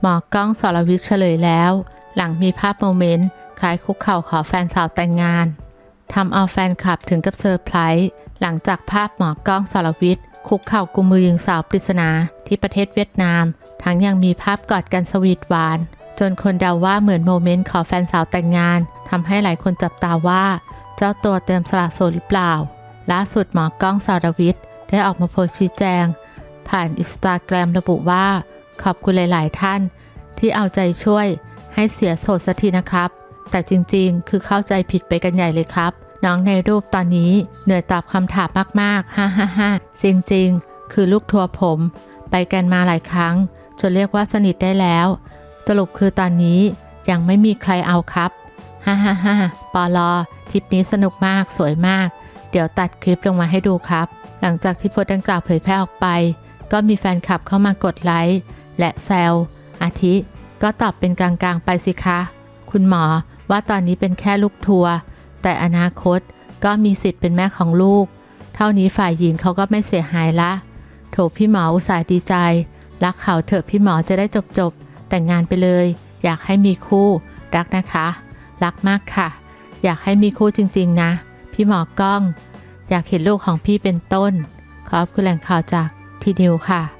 หมอกล้องสรวิทย์เฉลยแล้ว หลังมีภาพโมเมนต์คล้ายคุกเข่าขอแฟนสาวแต่งงานทำเอาแฟนคลับถึงกับเซอร์ไพรส์หลังจากภาพหมอกล้องสรวิทย์คุกเข่ากุมมือหญิงสาวปริศนาที่ประเทศเวียดนาม ทั้งยังมีภาพกอดกันสวีทหวาน จนคนเดาว่าเหมือนโมเมนต์ขอแฟนสาวแต่งงานทำให้หลายคนจับตาว่า เจ้าตัวเตรียมสละโสดหรือเปล่าล่าสุดหมอกล้องสรวิทย์ได้ออกมาโพสต์ชี้แจง ผ่านอินสตาแกรมระบุว่า ขอบคุณหลาย ๆ ท่าน ที่เอาใจช่วยให้เสียโสดสักทีนะครับ แต่จริงๆ คือเข้าใจผิดไปกันใหญ่เลยครับ น้องในรูปตอนนี้เหนื่อยตอบคำถามมากๆฮ่าฮ่าฮ่าจริงๆ คือลูกทัวร์ผม ไปกันมาหลายครั้ง จนเรียกว่าสนิทได้แล้ว สรุปคือตอนนี้ยังไม่มีใครเอาครับฮ่าฮ่าฮ่าปอลอทริปนี้สนุกมากสวยมาก เดี๋ยวตัดคลิปลงมาให้ดูครับ หลังจากที่โพสต์ดังกล่าวเผยแพร่ออกไป ก็มีแฟนคลับเข้ามากดไลค์ และแซวอาทิ ก็ตอบเป็นกลางๆไปสิคะ คุณหมอว่าตอนนี้เป็นแค่ลูกทัวร์แต่อนาคตก็มีสิทธิ์เป็นแม่ของลูก เท่านี้ฝ่ายหญิงเขาก็ไม่เสียหายละ โถพี่หมออุตส่าห์ดีใจ รักเขาเถอะพี่หมอจะได้จบๆ แต่งงานไปเลย อยากให้มีคู่ รักนะคะ รักมากค่ะ อยากให้มีคู่จริงๆนะ พี่หมอกล้อง อยากเห็นลูกของพี่เป็นต้น ขอบคุณแหล่งข่าวจากทีนิวค่ะ